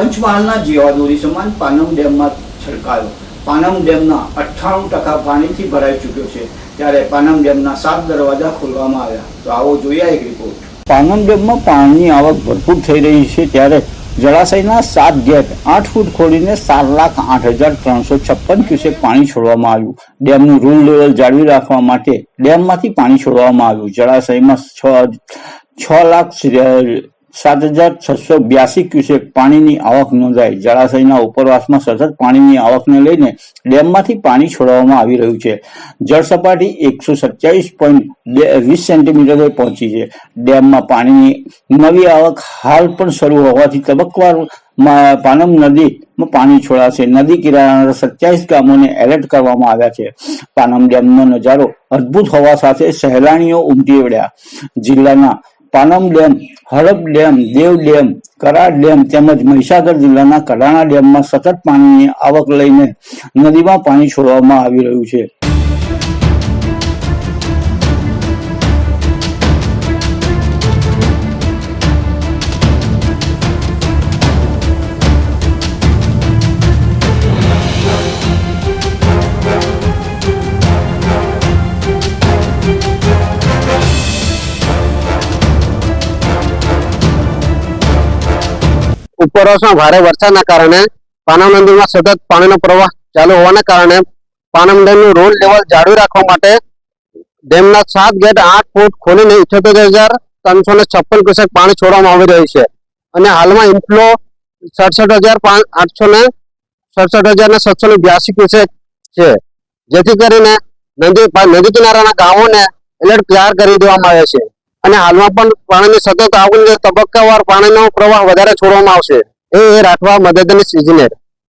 પંચમહાલના જીવાદોરી સમાન પાનમ ડેમમાં છલકાયો. પાનમ ડેમના અઠ્ઠાણું ટકા પાણીથી ભરાઈ ચૂક્યો છે. ત્યારે પાનમ ડેમના સાત દરવાજા ખોલવામાં આવ્યા. તો આવો જોઈએ એક રિપોર્ટ પાનમ ડેમમાં પાણીની આવક ભરપૂર થઈ રહી છે ત્યારે જળાશયના સાત ગેટ આઠ ફૂટ ખોલીને સાત લાખ આઠ હજાર ત્રણસો છપ્પન ક્યુસેક પાણી છોડવામાં આવ્યું. ડેમનું રૂલ લેવલ જાળવી રાખવા માટે ડેમમાંથી પાણી છોડવામાં આવ્યું. જળાશયમાં છ છ લાખ સાત હજાર છસો બ્યાસી ક્યુસેક પાણીની આવક નોંધાઈ. જળાશયના ઉપરવાસમાં સતત પાણીની આવકને લઈને ડેમમાંથી પાણી છોડવામાં આવી રહ્યું છે. જળ સપાટી એકસો સત્યાવીસ પોઈન્ટ વીસ સેન્ટીમીટરે પહોંચી છે. ડેમમાં પાણીની નવી આવક હાલ પણ શરૂ હોવાથી તબક્કવાર પાનમ નદીમાં પાણી છોડાશે. નદી કિનારાના સત્યાવીસ ગામોને એલર્ટ કરવામાં આવ્યા છે. પાનમ ડેમનો નજારો અદ્ભુત હોવા સાથે સહેલાણીઓ ઉમટી વળ્યા. જિલ્લાના Panam dam Hadap dam, Dev dam Karar dam તેમજ મહીસાગર જિલ્લાના કડાણા ડેમમાં સતત પાણીની આવક લઈને નદીમાં પાણી છોડવામાં આવી રહ્યું છે. ઉપરવાસમાં ભારે વરસાદના કારણે પાનમ નદીમાં સતત પાણીનો પ્રવાહ ચાલુ હોવાના કારણે પાનમ ડેમનું રોડ લેવલ જાળવી રાખવા માટે ડેમના સાત ગેટ આઠ ફૂટ ખોલીને ઇઠોતેર હજાર ત્રણસો ને છપ્પન ક્યુસેક પાણી છોડવામાં આવી રહ્યું છે. અને હાલમાં ઇન્ફ્લો સડસઠ હજાર આઠસો ને સડસઠ હજાર ને સાતસો ને બ્યાસી ક્યુસેક છે. જેથી કરીને નદી નદી કિનારાના ગામોને એલર્ટ તૈયાર કરી દેવામાં આવે છે. અને હાલમાં પણ પાણીની સતત આવકને તબક્કાવાર પાણીનો પ્રવાહ વધારે છોડવામાં આવશે. એ રાઠવા મદદનીશ ઇજનેર